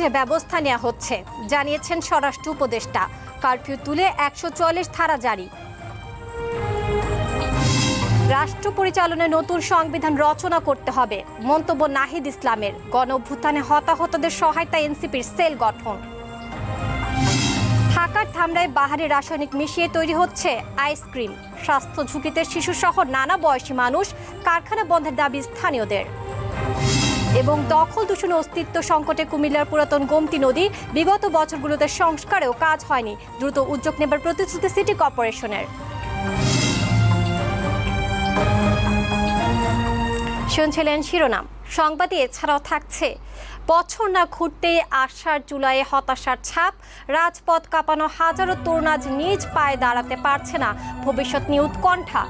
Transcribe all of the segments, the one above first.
বুঝে ব্যবস্থা নেওয়া হচ্ছে, জানিয়েছেন স্বরাষ্ট্র উপদেষ্টা। কারফিউ তুলে একশো চুয়াল্লিশ ধারা জারি। রাষ্ট্র পরিচালনায় নতুন সংবিধান রচনা করতে হবে, মন্তব্য নাহিদ ইসলামের। গণ অভ্যুত্থানে হতাহতদের সহায়তা এনসিপির সেল গঠন। ঢাকার থামড়ায় বাহারি রাসায়নিক মিশিয়ে তৈরি হচ্ছে আইসক্রিম স্বাস্থ্য ঝুঁকিতে শিশুসহ নানা বয়সী মানুষ কারখানা বন্ধের দাবি স্থানীয়দের। এবং দখল দূষণ অস্তিত্ব সংকটে কুমিল্লার পুরাতন গোমতী নদী বিগত বছরগুলোতে সংস্কারেও কাজ হয়নি। দ্রুত উদ্যোগ নেবার প্রতিশ্রুতি সিটি কর্পোরেশনের। শুনছিলেন শিরোনাম। সংবাদে এছাড়াও থাকছে, বছর না ঘুরতেই আষাঢ় জুলাইয়ে হতাশার ছাপ, রাজপথ কাঁপানো হাজারো তরুণ আজ নিজ পায়ে দাঁড়াতে পারছে না ভবিষ্যৎ নিয়ে উৎকণ্ঠা।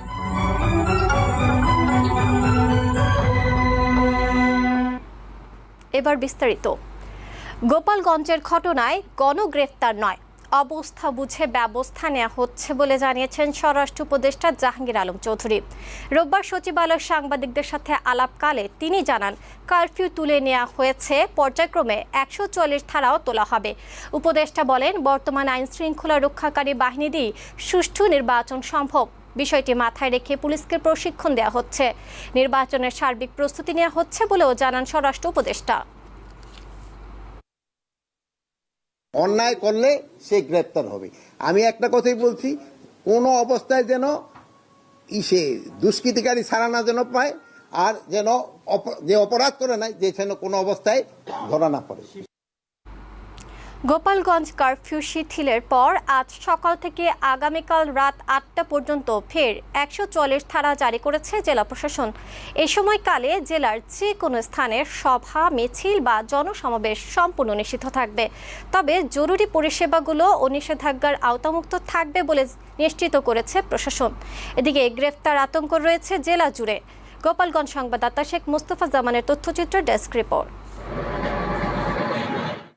এবার বিস্তারিত। গোপালগঞ্জের ঘটনায় গণগ্রেফতার নয়। অবস্থা বুঝে ব্যবস্থা নেওয়া হচ্ছে বলে জানিয়েছেন স্বরাষ্ট্র উপদেষ্টা জাহাঙ্গীর আলম চৌধুরী। রোববার সচিবালয় সাংবাদিকদের সাথে আলাপকালে তিনি জানান, কারফিউ তুলে নেওয়া হয়েছে, পর্যায়ক্রমে একশো চল্লিশ ধারাও তোলা হবে। উপদেষ্টা বলেন, বর্তমান আইন শৃঙ্খলা রক্ষাকারী বাহিনী দিয়ে সুষ্ঠু নির্বাচন সম্ভব। বিষয়টি মাথায় রেখে পুলিশকে প্রশিক্ষণ দেওয়া হচ্ছে। নির্বাচনের সার্বিক প্রস্তুতি নেওয়া হচ্ছে বলেও জানান স্বরাষ্ট্র উপদেষ্টা। অন্যায় করলে সে গ্রেপ্তার হবে। আমি একটা কথাই বলছি, কোনো অবস্থায় যেন ইসে দুষ্কৃতিকারী ছাড়া না যেন পায়, আর যেন যে অপরাধ করে নাই, যে যেন কোনো অবস্থায় ধরা না পড়ে। গোপালগঞ্জ কারফিউ শিথিলের পর আজ সকাল থেকে আগামীকাল রাত আটটা পর্যন্ত ফের একশো চল্লিশ ধারা জারি করেছে জেলা প্রশাসন। এ সময়কালে জেলার যে কোনো স্থানে সভা, মিছিল বা জনসমাবেশ সম্পূর্ণ নিষিদ্ধ থাকবে। তবে জরুরি পরিষেবাগুলো ও নিষেধাজ্ঞার আওতামুক্ত থাকবে বলে নিশ্চিত করেছে প্রশাসন। এদিকে গ্রেফতার আতঙ্ক রয়েছে জেলা জুড়ে। গোপালগঞ্জ সংবাদদাতা শেখ মুস্তফা জামানের তথ্যচিত্র ডেস্ক রিপোর্ট।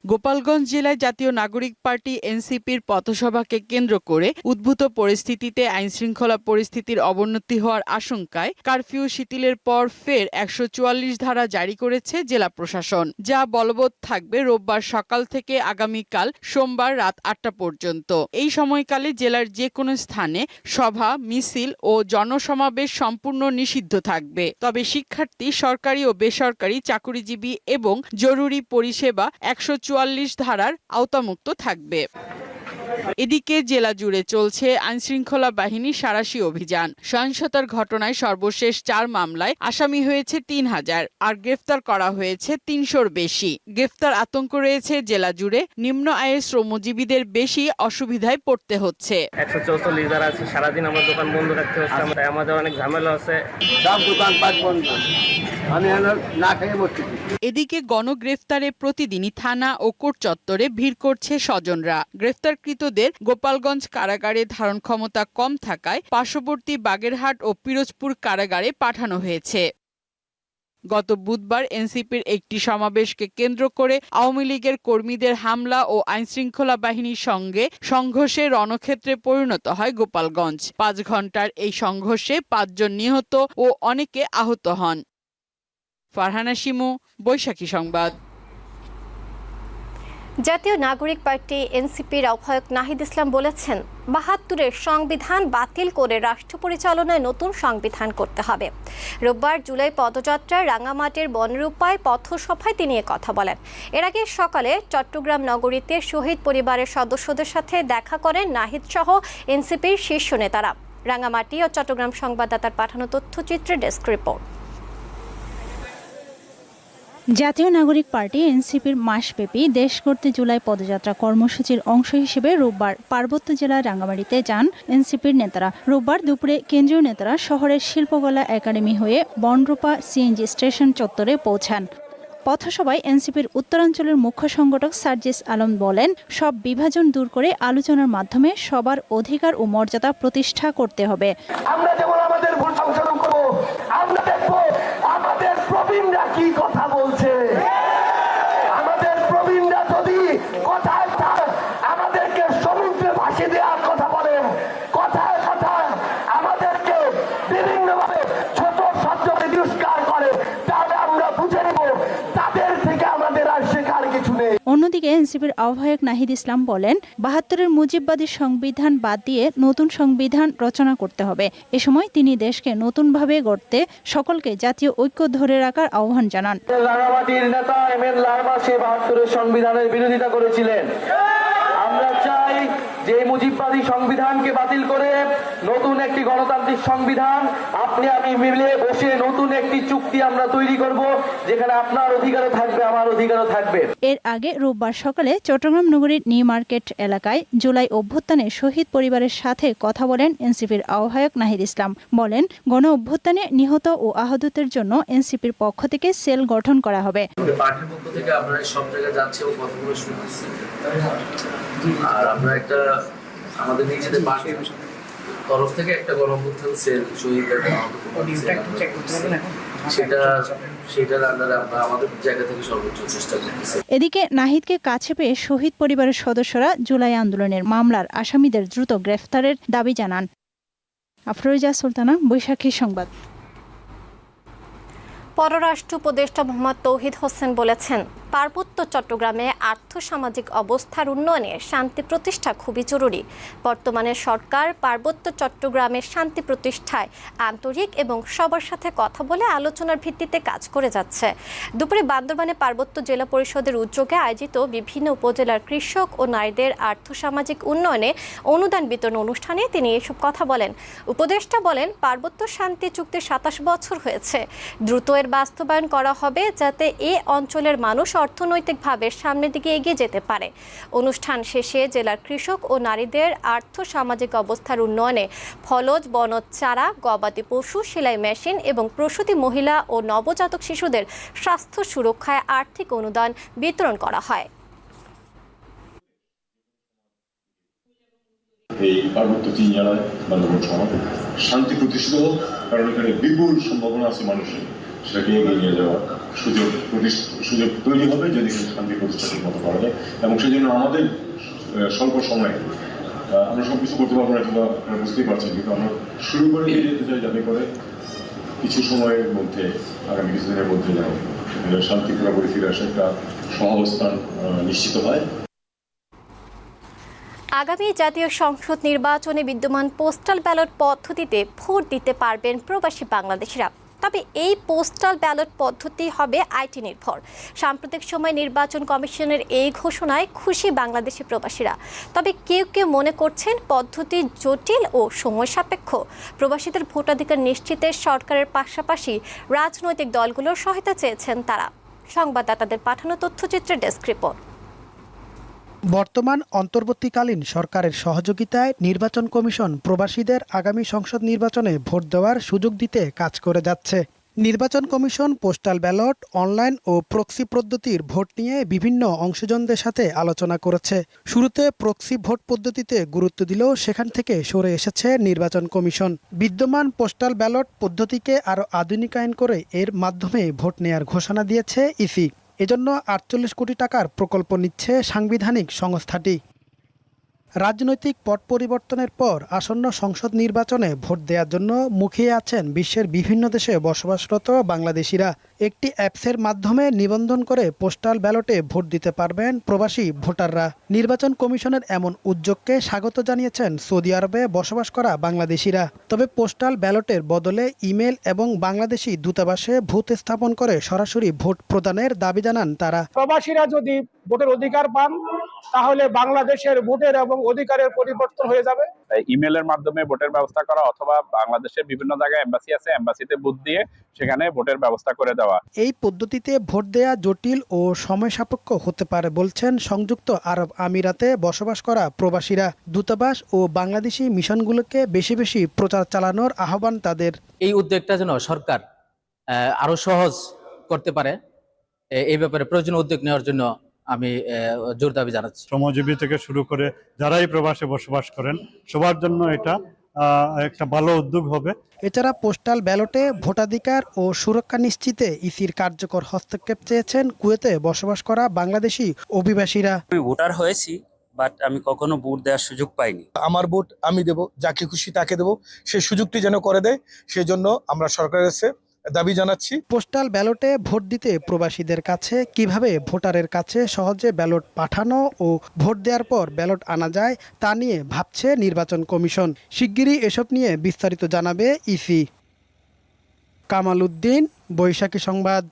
গোপালগঞ্জ জেলায় জাতীয় নাগরিক পার্টি এনসিপির পথসভাকে কেন্দ্র করে উদ্ভূত পরিস্থিতিতে আইনশৃঙ্খলা পরিস্থিতির অবনতি হওয়ার আশঙ্কায় কারফিউ শিথিলের পর ফের একশো চুয়াল্লিশ ধারা জারি করেছে জেলা প্রশাসন, যা বলবৎ থাকবে রোববার সকাল থেকে আগামীকাল সোমবার রাত আটটা পর্যন্ত। এই সময়কালে জেলার যে কোনো স্থানে সভা, মিছিল ও জনসমাবেশ সম্পূর্ণ নিষিদ্ধ থাকবে। তবে শিক্ষার্থী, সরকারি ও বেসরকারি চাকুরিজীবী এবং জরুরি পরিষেবা একশো চুয়াল্লিশ ধারার আওতামুক্ত থাকবে। এদিকে জেলা জুড়ে চলছে আইনশৃঙ্খলা বাহিনীর সারাশি অভিযান। সহিংসতার ঘটনায় সর্বশেষ চার মামলায় আসামি হয়েছে তিন হাজার আর গ্রেফতার করা হয়েছে তিনশোর বেশি। গ্রেফতার আতঙ্ক রয়েছে জেলা জুড়ে নিম্ন আয়ের শ্রমজীবীদের বেশি অসুবিধায় পড়তে হচ্ছে। একশো চৌচল্লিশ দ্বারা আছে সারাদিন আমার দোকান বন্ধ রাখতে হচ্ছে আমাদের অনেক ঝামেলা আছে। সব দোকানপাট বন্ধ। আমি হলো না খেয়ে বসছি এদিকে গণগ্রেফতারে প্রতিদিনই থানা ও কোর্ট চত্বরে ভিড় করছে স্বজনরা। গ্রেফতারকৃতদের গোপালগঞ্জ কারাগারে ধারণ ক্ষমতা কম থাকায় পার্শ্ববর্তী বাগেরহাট ও পিরোজপুর কারাগারে পাঠানো হয়েছে। গত বুধবার এনসিপির একটি সমাবেশকে কেন্দ্র করে আওয়ামী লীগের কর্মীদের হামলা ও আইনশৃঙ্খলা বাহিনীর সঙ্গে সংঘর্ষে রণক্ষেত্রে পরিণত হয় গোপালগঞ্জ। পাঁচ ঘণ্টার এই সংঘর্ষে পাঁচজন নিহত ও অনেকে আহত হন। ফারহানা শিমু, বৈশাখী সংবাদ। জাতীয় নাগরিক পার্টি এনসিপির আহ্বায়ক নাহিদ ইসলাম বলেছেন, বাহাত্তরের সংবিধান বাতিল করে রাষ্ট্র পরিচালনায় নতুন সংবিধান করতে হবে। রোববার জুলাই পদযাত্রায় রাঙামাটির বনরূপায় পথসভায় তিনি কথা বলেন। এর আগে সকালে চট্টগ্রাম নগরীতে শহীদ পরিবারের সদস্যদের সাথে দেখা করেন নাহিদ সহ এনসিপির শীর্ষ নেতারা। রাঙামাটি ও চট্টগ্রাম সংবাদদাতার পাঠানো তথ্যচিত্রে ডেস্ক রিপোর্ট। জাতীয় নাগরিক পার্টি এনসিপির মাসব্যাপী দেশ করতে জুলাই পদযাত্রা কর্মসূচির অংশ হিসেবে রোববার পার্বত্য জেলার রাঙ্গামাটিতে যান এনসিপির নেতারা। রোববার দুপুরে কেন্দ্রীয় নেতারা শহরের শিল্পকলা একাডেমি হয়ে বনরূপা সিএনজি স্টেশন চত্বরে পৌঁছান। পথসভায় এনসিপির উত্তরাঞ্চলের মুখ্য সংগঠক সার্জিস আলম বলেন, সব বিভাজন দূর করে আলোচনার মাধ্যমে সবার অধিকার ও মর্যাদা প্রতিষ্ঠা করতে হবে। আমরা যেমন আমাদের ভুল সংশোধন করব, আমরা কি কথা বলছে? অন্যদিকে এনসিপির আহ্বায়ক নাহিদ ইসলাম বলেন, বাহাত্তরের মুজিববাদী সংবিধান বাদ দিয়ে নতুন সংবিধান রচনা করতে হবে। এ সময় তিনি দেশকে নতুনভাবে গড়তে সকলকে জাতীয় ঐক্য ধরে রাখার আহ্বান জানান। নেতা এম এন সে বাহাত্তরের সংবিধানের বিরোধিতা করেছিলেন, আমরা চাই যে মুজিববাদী সংবিধানকে বাতিল করে নতুন একটি গণতান্ত্রিক সংবিধান আপনি আমি মিলে বসে নতুন একটি চুক্তি আমরা তৈরি করব যেখানে আপনার অধিকারও থাকবে আমার অধিকারও থাকবে। এর আগে রোববার সকালে চট্টগ্রাম নগরীর নিউ মার্কেট এলাকায় জুলাই অভ্যুত্থানে শহীদ পরিবারের সাথে কথা বলেন এনসিপির আহ্বায়ক নাহিদ ইসলাম। বলেন গণ অভ্যুত্থানে নিহত ও আহতদের জন্য এনসিপির পক্ষ থেকে সেল গঠন করা হবে। পার্টির পক্ষ থেকে আমরা সব জায়গায় যাচ্ছি এবং কথাগুলো শুনতেছি আর আমরা একটা আমাদের নিজেদের পার্টির তরফ থেকে একটা গণঅভ্যুত্থান সেল শহীদদের সেটা সেটার আন্ডারে আমরা আমাদের জায়গা থেকে সর্বোচ্চ চেষ্টা করতেছি। এদিকে নাহিদকে কাছে পেয়ে শহীদ পরিবারের সদস্যরা জুলাই আন্দোলনের মামলার আসামিদের দ্রুত গ্রেফতারের দাবি জানান। আফরোজা সুলতানা বৈশাখী সংবাদ। পররাষ্ট্র উপদেষ্টা মোহাম্মদ তৌহিদ হোসেন বলেছেন পার্বত্য চট্টগ্রামে আর্থসামাজিক অবস্থার উন্নয়নে শান্তি প্রতিষ্ঠা খুবই জরুরি। বর্তমানে সরকার পার্বত্য চট্টগ্রামের শান্তি প্রতিষ্ঠায় আন্তরিক এবং সবার সাথে কথা বলে আলোচনার ভিত্তিতে কাজ করে যাচ্ছে। দুপুরে বান্দরবানে পার্বত্য জেলা পরিষদের উদ্যোগে আয়োজিত বিভিন্ন উপজেলার কৃষক ও নারীদের আর্থসামাজিক উন্নয়নে অনুদান বিতরণ অনুষ্ঠানে তিনি এসব কথা বলেন। উপদেষ্টা বলেন, পার্বত্য শান্তি চুক্তির সাতাশ বছর হয়েছে। দ্রুত এর বাস্তবায়ন করা হবে যাতে এ অঞ্চলের মানুষ অর্থনৈতিকভাবে সামনের দিকে এগিয়ে যেতে পারে। অনুষ্ঠান শেষে জেলার কৃষক ও নারীদের আর্থ সামাজিক অবস্থার উন্নয়নে ফলজ, বনজ চারা, গবাদি পশু, সেলাই মেশিন এবং প্রসূতি মহিলা ও নবজাতক শিশুদের স্বাস্থ্য সুরক্ষায় আর্থিক অনুদান বিতরণ করা হয়। এই পার্বত্য তিন জেলায় বান্দরবন সহ শান্তি প্রতিষ্ঠিত হোক, কারণ এখানে বিপুল সম্ভাবনা আছে মানুষের। সেটাকে এগিয়ে নিয়ে যাওয়ার সুযোগ সুযোগ তৈরি হবে যদি শান্তি প্রতিষ্ঠা ঠিক মতো করা যায়। এবং সেই জন্য আমাদের স্বল্প সময়ে আমরা সব কিছু করতে পারব না কিংবা আপনারা বুঝতেই পারছেন। কিন্তু আমরা শুরু করে দিয়ে যেতে চাই যাতে করে কিছু সময়ের মধ্যে, আগামী কিছুদিনের মধ্যে যেন শান্তি পুরোপুরি ফিরে আসে একটা সহাবস্থান নিশ্চিত হয়। আগামী জাতীয় সংসদ নির্বাচনে বিদ্যমান পোস্টাল ব্যালট পদ্ধতিতে ভোট দিতে পারবেন প্রবাসী বাংলাদেশিরা। তবে এই পোস্টাল ব্যালট পদ্ধতি হবে আইটি নির্ভর। সাম্প্রতিক সময় নির্বাচন কমিশনের এই ঘোষণায় খুশি বাংলাদেশি প্রবাসীরা। তবে কেউ কেউ মনে করছেন পদ্ধতি জটিল ও সময় সাপেক্ষ। প্রবাসীদের ভোটাধিকার নিশ্চিতে সরকারের পাশাপাশি রাজনৈতিক দলগুলোর সহায়তা চেয়েছেন তারা। সংবাদদাতাদের পাঠানো তথ্যচিত্রের ডেস্ক রিপোর্ট। বর্তমান অন্তর্বর্তীকালীন সরকারের সহযোগিতায় নির্বাচন কমিশন প্রবাসীদের আগামী সংসদ নির্বাচনে ভোট দেওয়ার সুযোগ দিতে কাজ করে যাচ্ছে। নির্বাচন কমিশন পোস্টাল ব্যালট, অনলাইন ও প্রক্সি পদ্ধতির ভোট নিয়ে বিভিন্ন অংশজনদের সাথে আলোচনা করেছে। শুরুতে প্রক্সি ভোট পদ্ধতিতে গুরুত্ব দিলেও সেখান থেকে সরে এসেছে নির্বাচন কমিশন। বিদ্যমান পোস্টাল ব্যালট পদ্ধতিকে আরও আধুনিকায়ন করে এর মাধ্যমে ভোট নেয়ার ঘোষণা দিয়েছে ইসি। এজন্য আটচল্লিশ কোটি টাকার প্রকল্প নিচ্ছে সাংবিধানিক সংস্থাটি। রাজনৈতিক পট পরিবর্তনের পর আসন্ন সংসদ নির্বাচনে ভোট দেওয়ার জন্য মুখিয়ে আছেন বিশ্বের বিভিন্ন দেশে বসবাসরত বাংলাদেশিরা। একটি অ্যাপসের মাধ্যমে নিবন্ধন করে পোস্টাল ব্যালটে ভোট দিতে পারবেন প্রবাসী ভোটাররা। নির্বাচন কমিশনের এমন উদ্যোগকে স্বাগত জানিয়েছেন সৌদি আরবে বসবাস করা বাংলাদেশিরা। তবে পোস্টাল ব্যালটের বদলে ইমেল এবং বাংলাদেশি দূতাবাসে ভূত স্থাপন করে সরাসরি ভোট প্রদানের দাবি জানান তারা। প্রবাসীরা যদি ভোটের অধিকার পান, তাহলে বাংলাদেশের ভোটের এবং অধিকারের পরিবর্তন হয়ে যাবে। ইমেলের মাধ্যমে ভোটের ব্যবস্থা করা অথবা বাংলাদেশের বিভিন্ন জায়গায় এম্বাসি আছে এম্বাসিতে বুথ দিয়ে সেখানে ভোটের ব্যবস্থা করে দেওয়া। এই পদ্ধতিতে ভোট দেয়া জটিল ও সময় সাপেক্ষ হতে পারে বলছেন সংযুক্ত আরব আমিরাতে বসবাস করা প্রবাসীরা। দূতাবাস ও বাংলাদেশি মিশনগুলোকে বেশি বেশি প্রচার চালানোর আহ্বান তাদের। এই উদ্যোগটা যেন সরকার আহ, আরও সহজ করতে পারে এই ব্যাপারে প্রয়োজনীয় উদ্যোগ নেওয়ার জন্য আমি জোর দাবি জানাচ্ছি। শ্রমজীবী থেকে শুরু করে যারাই প্রবাসে বসবাস করেন সবার জন্য এটা একটা ভালো উদ্যোগ হবে। এছাড়া পোস্টাল ব্যালটে ভোটাধিকার ও সুরক্ষা নিশ্চিতে ইসির কার্যকর হস্তক্ষেপ চেয়েছেন কুয়েতে বসবাস করা বাংলাদেশি অভিবাসীরা। আমি ভোটার হয়েছি বাট আমি কখনো ভোট দেওয়ার সুযোগ পাইনি। আমার ভোট আমি দেব যাকে খুশি তাকে দেব সেই সুযোগটি যেন করে দেয় সেই জন্য আমরা সরকারের কাছে দাবি জানাচ্ছি। পোস্টাল ব্যালটে ভোট দিতে প্রবাসীদের কাছে, কীভাবে ভোটারের কাছে সহজে ব্যালট পাঠানো ও ভোট দেওয়ার পর ব্যালট আনা যায়, তা নিয়ে ভাবছে নির্বাচন কমিশন। শিগগিরই এসব নিয়ে বিস্তারিত জানাবে ইসি। কামাল উদ্দিন, বৈশাখী সংবাদ।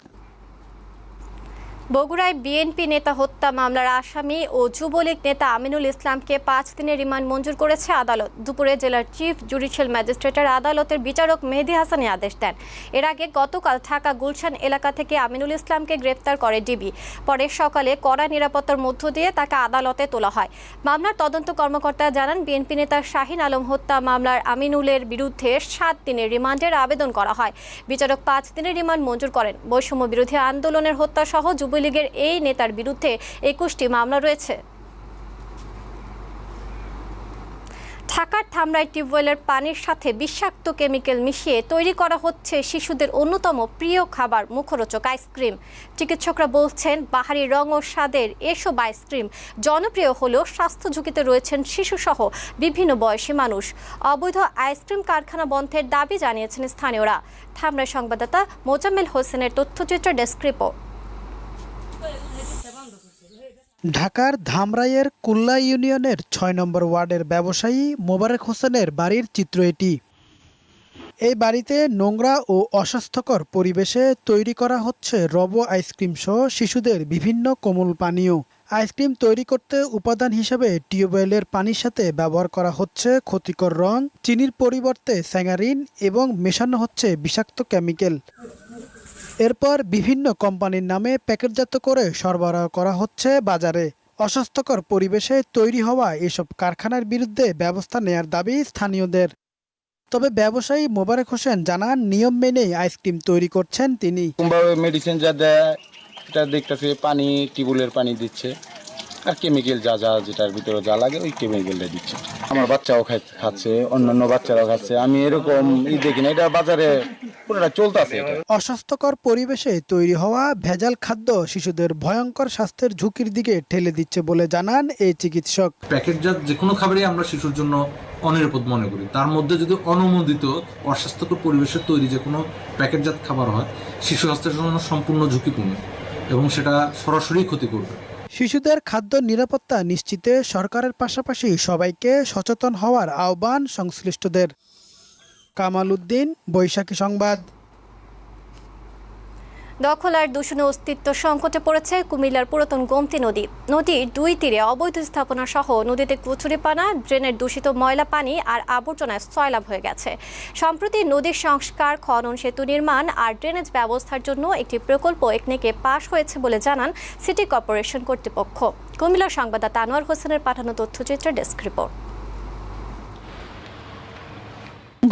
বগুড়ায় বিএনপি নেতা হত্যা মামলার আসামি ও যুবলীগ নেতা আমিনুল ইসলামকে পাঁচ দিনের রিমান্ড মঞ্জুর করেছে আদালত। দুপুরে জেলার চিফ জুডিশিয়াল ম্যাজিস্ট্রেটের আদালতের বিচারক মেহেদি হাসানি আদেশ দেন। এর আগে গতকাল ঢাকা গুলশান এলাকা থেকে আমিনুল ইসলামকে গ্রেপ্তার করে ডিবি। পরে সকালে কড়া নিরাপত্তার মধ্য দিয়ে তাকে আদালতে তোলা হয়। মামলার তদন্ত কর্মকর্তা জানান, বিএনপি নেতা শাহিন আলম হত্যা মামলার আমিনুলের বিরুদ্ধে সাত দিনের রিমান্ডের আবেদন করা হয়। বিচারক পাঁচ দিনের রিমান্ড মঞ্জুর করেন। বৈষম্য বিরোধী আন্দোলনের হত্যা সহ যুবলীগের এই নেতার বিরুদ্ধে একুশটি মামলা রয়েছে। ঢাকার ধামরাই টিউবওয়েলের পানির সাথে বিষাক্ত কেমিক্যাল মিশিয়ে তৈরি করা হচ্ছে শিশুদের অন্যতম প্রিয় খাবার, মুখরোচক আইসক্রিম। চিকিৎসকরা বলছেন, বাহারি রং ও স্বাদের এসব আইসক্রিম জনপ্রিয় হলেও স্বাস্থ্য ঝুঁকিতে রয়েছেন শিশুসহ বিভিন্ন বয়সী মানুষ। অবৈধ আইসক্রিম কারখানা বন্ধের দাবি জানিয়েছেন স্থানীয়রা। ধামরাই সংবাদদাতা মোজাম্মেল হোসেনের তথ্যচিত্র ডেস্ক রিপোর্ট। ঢাকার ধামরাইয়ের কুল্লা ইউনিয়নের ছয় নম্বর ওয়ার্ডের ব্যবসায়ী মোবারক হোসেনের বাড়ির চিত্র এটি। এই বাড়িতে নোংরা ও অস্বাস্থ্যকর পরিবেশে তৈরি করা হচ্ছে রব আইসক্রিম সহ শিশুদের বিভিন্ন কোমল পানীয়। আইসক্রিম তৈরি করতে উপাদান হিসেবে টিউবওয়েলের পানির সাথে ব্যবহার করা হচ্ছে ক্ষতিকর রং, চিনির পরিবর্তে স্যাঙ্গারিন এবং মেশানো হচ্ছে বিষাক্ত কেমিক্যাল। এরপর বিভিন্ন কোম্পানির নামে প্যাকেটজাত করে সরবরাহ করা হচ্ছে বাজারে। অস্বাস্থ্যকর পরিবেশে তৈরি হওয়া এসব কারখানার বিরুদ্ধে ব্যবস্থা নেয়ার দাবি স্থানীয়দের। তবে ব্যবসায়ী মোবারক হোসেন জানান, নিয়ম মেনে আইসক্রিম তৈরি করছেন তিনি। মেডিসিন যা দেয়, এটা দেখতেছি পানি টিবুলের পানি দিচ্ছে। আর কেমিক্যাল যা যা যেটার ভিতরে যা লাগে ওই কেমিক্যালটা দিচ্ছে। আমার বাচ্চাও খাই খাচ্ছে অন্যান্য বাচ্চারাও খাচ্ছে। আমি এরকম ই দেখি না এটা বাজারে পুরোটা চলতেছে অস্বাস্থ্যকর পরিবেশে তৈরি হওয়া ভেজাল খাদ্য শিশুদের ভয়ঙ্কর স্বাস্থ্যের ঝুঁকির দিকে ঠেলে দিচ্ছে বলে জানান এই চিকিৎসক। প্যাকেটজাত যে কোনো খাবারই আমরা শিশুর জন্য অনিরাপদ মনে করি। তার মধ্যে যদি অনুমোদিত অস্বাস্থ্যকর পরিবেশে তৈরি যে কোনো প্যাকেটজাত খাবার হয় শিশু স্বাস্থ্যের জন্য সম্পূর্ণ ঝুঁকিপূর্ণ এবং সেটা সরাসরি ক্ষতি করবে। শিশুদের খাদ্য নিরাপত্তা নিশ্চিতে সরকারের পাশাপাশি সবাইকে সচেতন হওয়ার আহ্বান সংশ্লিষ্টদের। কামাল উদ্দিন, বৈশাখী সংবাদ। দখল আর দূষণে অস্তিত্ব সংকটে পড়েছে কুমিল্লার পুরাতন গোমতী নদী। নদীর দুই তীরে অবৈধ স্থাপনা সহ নদীতে কচুরিপানা ড্রেনের দূষিত ময়লা পানি আর আবর্জনায় সয়লাভ হয়ে গেছে। সম্প্রতি নদীর সংস্কার, খনন, সেতু নির্মাণ আর ড্রেনেজ ব্যবস্থার জন্য একটি প্রকল্প একনেকে পাশ হয়েছে বলে জানান সিটি কর্পোরেশন কর্তৃপক্ষ। কুমিল্লার সংবাদদাতা আনোয়ার হোসেনের পাঠানো তথ্যচিত্রের ডেস্ক রিপোর্ট।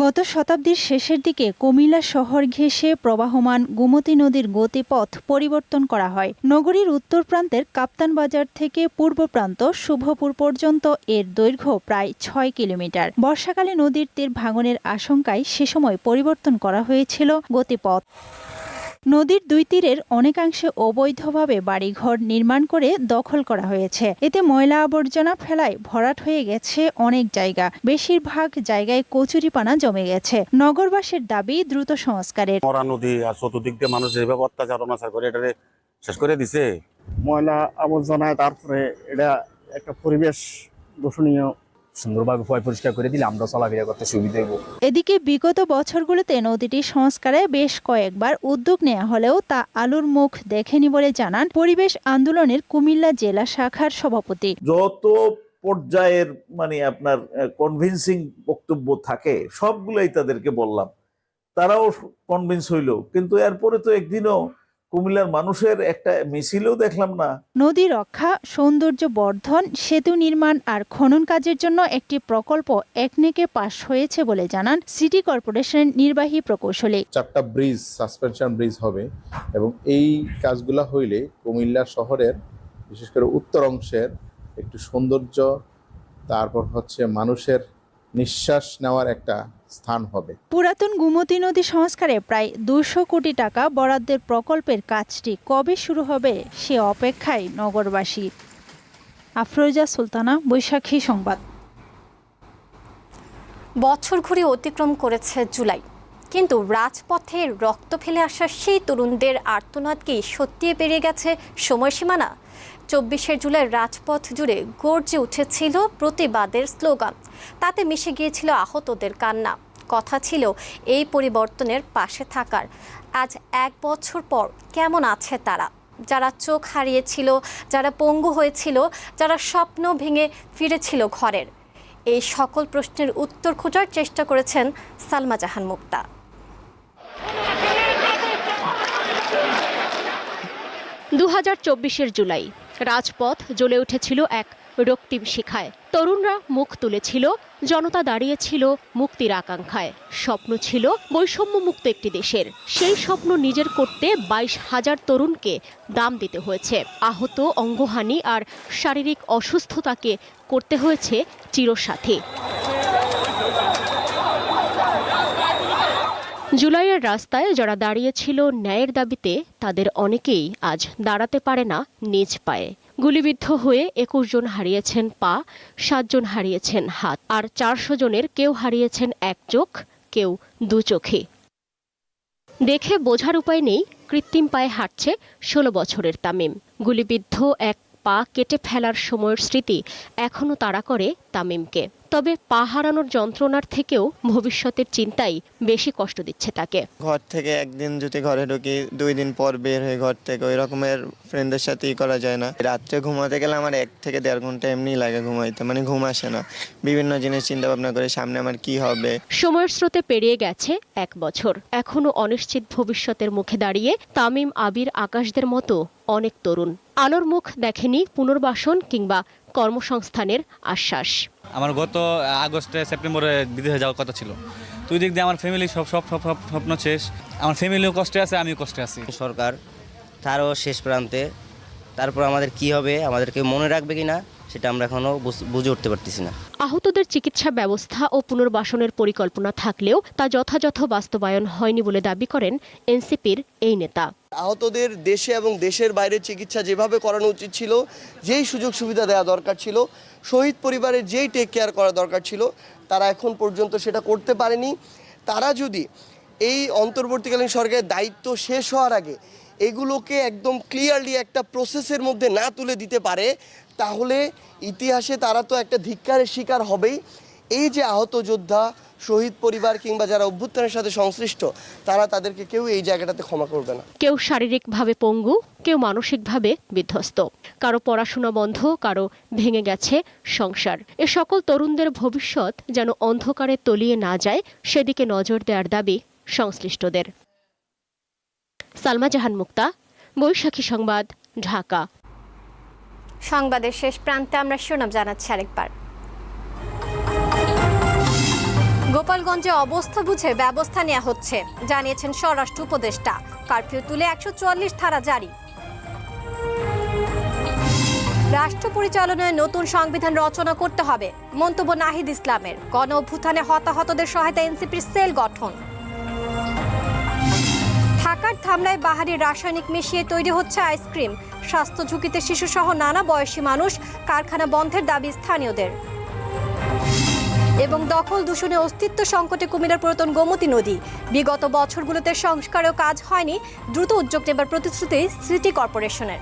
গত শতাব্দীর শেষের দিকে কুমিল্লা শহর ঘেঁষে প্রবাহমান গোমতী নদীর গতিপথ পরিবর্তন করা হয়। নগরীর উত্তর প্রান্তের কাপ্তান বাজার থেকে পূর্ব প্রান্ত শুভপুর পর্যন্ত এর দৈর্ঘ্য প্রায় ছয় কিলোমিটার। বর্ষাকালে নদীর তীর ভাঙনের আশঙ্কায় সে সময় পরিবর্তন করা হয়েছিল গতিপথ। নদীর দুই তীরের অনেকাংশে অবৈধভাবে বাড়িঘর নির্মাণ করে দখল করা হয়েছে। এতে ময়লা আবর্জনা ফেলায় ভরাট হয়ে গেছে অনেক জায়গা। বেশিরভাগ জায়গায় কচুরিপানা জমে গেছে। নগরবাসীর দাবি দ্রুত সংস্কারের। মরা নদী আর চতুর্দিক দিয়ে মানুষ যেভাবে অত্যাচার অনাচার করে এটা শেষ করে দিছে? ময়লা আবর্জনায় তারপরে এটা একটা পরিবেশ দূষণীয় সুন্দরভাবে পয় পরিষ্কার করে দিলে আমরা চলাফেরা করতে সুবিধা হইব। এদিকে বিগত বছরগুলোতে নদীটি সংস্কারে বেশ কয়েকবার উদ্যোগ নেওয়া হলেও তা আলুর মুখ দেখেনি বলে জানান পরিবেশ আন্দোলনের কুমিল্লা জেলা শাখার সভাপতি। যত পর্যায়ের মানে আপনার কনভিন্সিং বক্তব্য থাকে সবগুলাই তাদেরকে বললাম। তারাও কনভিন্স হইল। কিন্তু এরপরে তো একদিনও কুমিল্লার মানুষের একটা মিছিলও দেখলাম না। নদী রক্ষা সৌন্দর্য বর্ধন সেতু নির্মাণ আর খনন কাজের জন্য একটি প্রকল্প একনেকে পাশ হয়েছে বলে জানান সিটি কর্পোরেশনের নির্বাহী প্রকৌশলী। চারটা ব্রিজ সাসপেনশন ব্রিজ হবে এবং এই কাজগুলা হইলে কুমিল্লা শহরের বিশেষ করে উত্তর অংশের একটু সৌন্দর্য তারপর হচ্ছে মানুষের নিঃশ্বাস নেওয়ার একটা স্থান হবে। পুরাতন গুমতি নদী সংস্কারে প্রায় দুশো কোটি টাকা বরাদ্দের প্রকল্পের কাজটি কবে শুরু হবে সে অপেক্ষায় নগরবাসী। আফরোজা সুলতানা বৈশাখী সংবাদ। বছর ঘুরে অতিক্রম করেছে জুলাই। কিন্তু রাজপথে রক্ত ফেলে আসা সেই তরুণদের আর্তনাদ কি সত্যি পেরিয়ে গেছে সময়সীমানা? চব্বিশে জুলাই রাজপথ জুড়ে গর্জে উঠেছিল প্রতিবাদের স্লোগান। তাতে মিশে গিয়েছিল আহতদের কান্না। কথা ছিল এই পরিবর্তনের পাশে থাকার। আজ এক বছর পর কেমন আছে তারা? যারা চোখ হারিয়েছিল, যারা পঙ্গু হয়েছিল, যারা স্বপ্ন ভেঙে ফিরেছিল ঘরের। এই সকল প্রশ্নের উত্তর খোঁজার চেষ্টা করেছেন সালমা জাহান মুক্তা। দু হাজার জুলাই রাজপথ জ্বলে উঠেছিল এক রক্তিম শিখায়। তরুণরা মুখ তুলেছিল, জনতা দাঁড়িয়েছিল মুক্তির আকাঙ্ক্ষায়। স্বপ্ন ছিল বৈষম্য মুক্ত একটি দেশের। সেই স্বপ্ন নিজের করতে বাইশ হাজার তরুণকে দাম দিতে হয়েছে। আহত, অঙ্গহানি আর শারীরিক অসুস্থতাকে করতে হয়েছে চিরসাথী। জুলাইয়ের রাস্তায় যারা দাঁড়িয়েছিল ন্যায়ের দাবিতে, তাদের অনেকেই আজ দাঁড়াতে পারে না নিজ পায়ে। গুলিবিদ্ধ হয়ে একুশ জন হারিয়েছেন পা সাতজন হারিয়েছেন হাত, আর চারশো জনের কেউ হারিয়েছেন এক চোখ, কেউ দু চোখে। দেখে বোঝার উপায় নেই, কৃত্রিম পায়ে হাঁটছে ষোলো বছরের তামিম। গুলিবিদ্ধ এক পা কেটে ফেলার সময়ের স্মৃতি এখনও তাড়া করে তামিমকে। তবে পা হারানোর যন্ত্রণার থেকেও ভবিষ্যতের চিন্তাই বেশি কষ্ট দিচ্ছে তাকে। ঘর থেকে একদিন যদি ঘরে ঢুকি দুই দিন পর বের হয়ে ঘর থেকে ওই রকমের ফ্রেন্ডদের সাথে ই করা যায় না। রাত্রে ঘুমাতে গেলে আমার এক থেকে দেড় ঘণ্টা এমনি লাগে ঘুমাইতে মানে ঘুম আসে না। বিভিন্ন জিনিস চিন্তা ভাবনা করে সামনে আমার কি হবে। সময়ের স্রোতে পেরিয়ে গেছে এক বছর। এখনও অনিশ্চিত ভবিষ্যতের মুখে দাঁড়িয়ে তামিম আবির আকাশদের মতো অনেক তরুণ। আলোর মুখ দেখেনি পুনর্বাসন কিংবা কর্মসংস্থানের আশ্বাস। আমার গত আগস্টে সেপ্টেম্বরে বিদেশে যাওয়ার কথা ছিল। তুই দিক দিয়ে আমার ফ্যামিলি সব সব সব সব স্বপ্ন শেষ। আমার ফ্যামিলিও কষ্টে আছে আমিও কষ্টে আছি। সরকার তারও শেষ প্রান্তে তারপর আমাদের কি হবে আমাদেরকে মনে রাখবে কি না সেটা আমরা এখনও বুঝ- বুঝে উঠতে পারতেছি না। আহতদের চিকিৎসা ব্যবস্থা ও পুনর্বাসনের পরিকল্পনা থাকলেও তা যথাযথ বাস্তবায়ন হয়নি বলে দাবি করেন এনসিপির এই নেতা। আহতদের দেশে এবং দেশের বাইরে চিকিৎসা যেভাবে করানো উচিত ছিল যেই সুযোগ সুবিধা দেওয়া দরকার ছিল শহীদ পরিবারের যেই টেক কেয়ার করা দরকার ছিল তারা এখন পর্যন্ত সেটা করতে পারেনি। তারা যদি এই অন্তর্বর্তীকালীন সরকারের দায়িত্ব শেষ হওয়ার আগে এগুলোকে একদম ক্লিয়ারলি একটা প্রসেসের মধ্যে না তুলে দিতে পারে, তাহলে ইতিহাসে তারা তো একটা ধিক্কারের শিকার হবেই। এই যে আহত যোদ্ধা, শহীদ পরিবার কিংবা যারা অভ্যুত্থানের সাথে সংশ্লিষ্ট, তারা তাদেরকে কেউ এই জায়গাটাতে ক্ষমা করবে না। কেউ শারীরিকভাবে পঙ্গু, কেউ মানসিকভাবে বিধ্বস্ত। কারও পড়াশোনা বন্ধ, কারও ভেঙে গেছে সংসার। এ সকল তরুণদের ভবিষ্যৎ যেন অন্ধকারে তলিয়ে না যায়, সেদিকে নজর দেওয়ার দাবি সংশ্লিষ্টদের। সালমা জাহান মুক্তা, বৈশাখী সংবাদ, ঢাকা। সংবাদের শেষ প্রান্তে আমরা শিরোনাম জানাচ্ছি আরেকবার। গোপালগঞ্জে অবস্থা বুঝে ব্যবস্থা নেওয়া হচ্ছে, জানিয়েছেন স্বরাষ্ট্র উপদেষ্টা। কারফিউ তুলে একশো চুয়াল্লিশ ধারা জারি। রাষ্ট্র পরিচালনায় নতুন সংবিধান রচনা করতে হবে, মন্তব্য নাহিদ ইসলামের। গণ অভ্যুত্থানে হতাহতদের সহায়তা এনসিপির সেল গঠন। ঢাকার থামলায় বাহারি রাসায়নিক মিশিয়ে তৈরি হচ্ছে আইসক্রিম। স্বাস্থ্য ঝুঁকিতে শিশুসহ নানা বয়সী মানুষ কারখানা বন্ধের দাবি স্থানীয়দের। এবং দখল দূষণে অস্তিত্ব সংকটে কুমিরার পুরাতন গোমতী নদী। বিগত বছরগুলোতে সংস্কারেও কাজ হয়নি দ্রুত উদ্যোগ নেবার প্রতিশ্রুতি সিটি কর্পোরেশনের।